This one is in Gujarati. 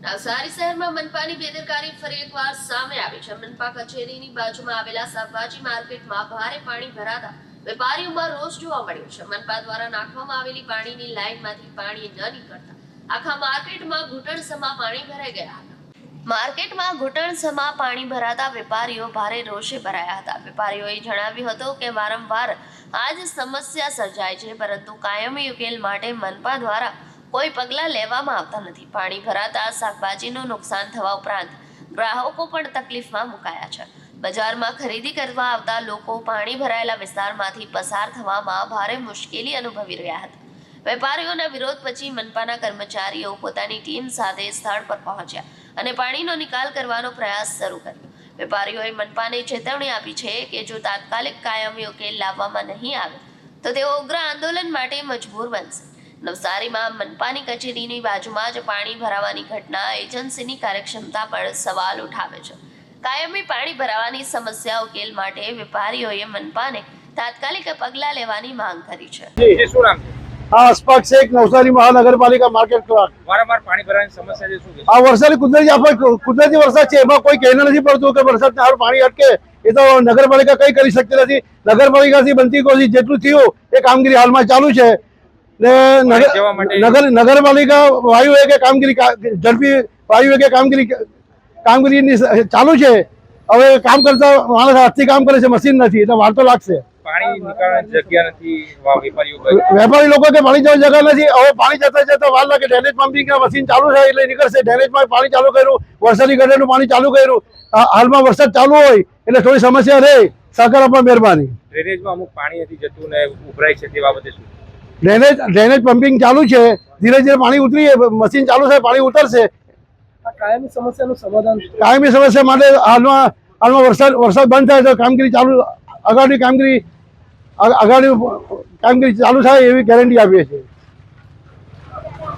નવસારી શહેરમાં મનપાની બેદરકારી ફરી એકવાર સામે આવી છે. મનપા કચેરીની બાજુમાં આવેલા શાકભાજી માર્કેટમાં ભારે પાણી ભરાતા વેપારીઓમાં રોષ જોવા મળ્યો છે. મનપા દ્વારા નાખવામાં આવેલી પાણીની લાઇનમાંથી પાણી ન નીકળતા આખા માર્કેટમાં ઘૂંટણસમા પાણી ભરાઈ ગયા હતા. માર્કેટમાં ઘૂંટણસમા પાણી ભરાતા વેપારીઓ ભારે રોષે ભરાયા હતા. વેપારીઓએ જણાવ્યું હતું કે વારંવાર આ જ સમસ્યા સર્જાય છે, પરંતુ કાયમી ઉકેલ માટે મનપા દ્વારા કોઈ પગલાં લેવામાં આવતા નથી. પાણી ભરાતા શાકભાજીનું નુકસાન થવા ઉપરાંત ગ્રાહકો પણ તકલીફમાં મુકાયા છે. બજારમાં ખરીદી કરવા આવતા લોકો પાણી ભરાયેલા વિસ્તારમાંથી પસાર થવામાં ભારે મુશ્કેલી અનુભવી રહ્યા હતા. વેપારીઓના વિરોધ પછી મનપાના કર્મચારીઓ પોતાની ટીમ સાથે સ્થળ પર પહોંચ્યા અને પાણીનો નિકાલ કરવાનો પ્રયાસ શરૂ કર્યો. વેપારીઓએ મનપાને ચેતવણી આપી છે કે જો તાત્કાલિક કાયમી ઉકેલ લાવવામાં નહીં આવે, તો તેઓ ઉગ્ર આંદોલન માટે મજબૂર બનશે. નવસારીમાં મનપાની કચેરીની બાજુમાં જ પાણી ભરાવાની ઘટના એજન્સીની કાર્યક્ષમતા પર સવાલ ઉઠાવે છે. કાયમી પાણી ભરાવાની સમસ્યા ઉકેલ માટે વેપારીઓએ મનપાને તાત્કાલિક પગલાં લેવાની માંગ કરી છે. જે શું નામ છે? હા અસ્પાક શેખ નવસારી મહાનગરપાલિકા માર્કેટ ક્લાર્ક. વારંવાર પાણી ભરાવાની સમસ્યા છે શું આ વરસાદ કુદરતી વરસાદ છે એમાં કોઈ કહેને નથી પડતું કે વરસાદ હારું પાણી અટકે. એ તો નગરપાલિકા કઈ કરી શકતી નથી. નગરપાલિકાથી બનતી કોશિશ જેટલું થયું એ કામગીરી હાલમાં ચાલુ છે. ને નગર નગરપાલિકા વાયુ એકે કામગીરી ઝડપી વાયુ એકે કામગીરી કામગીરીની ચાલુ છે. હવે કામ કરતા માણસ હાથથી કામ કરે છે મશીન નથી એટલે વાર તો લાગશે. વેપારી લોકો કે પાણી જવાની જગ્યા નથી હવે પાણી જતા જતા વાર લાગે. ડ્રેનેજ પમ્પિંગ મશીન ચાલુ થાય એટલે નીકળશે. ડ્રેનેજમાં પાણી ચાલુ કર્યું વરસાદી ગટરનું પાણી ચાલુ કર્યું. હાલમાં વરસાદ ચાલુ હોય એટલે થોડી સમસ્યા રહે. સરકાર આપવા મહેરબાની. ડ્રેનેજમાં અમુક પાણી નથી જતું ને ઉભરાય છે તે બાબતે શું? ડ્રેનેજ ડ્રેનેજ પમ્પિંગ ચાલુ છે. ધીરે ધીરે પાણી ઉતરી મશીન ચાલુ થાય પાણી ઉતરશે. કાયમી સમસ્યાનું સમાધાન કાયમી સમસ્યા માટે હાલમાં હાલમાં વરસાદ વરસાદ બંધ થાય તો કામગીરી ચાલુ અગાડી કામગીરી આગળની કામગીરી ચાલુ થાય એવી ગેરંટી આપીએ છીએ.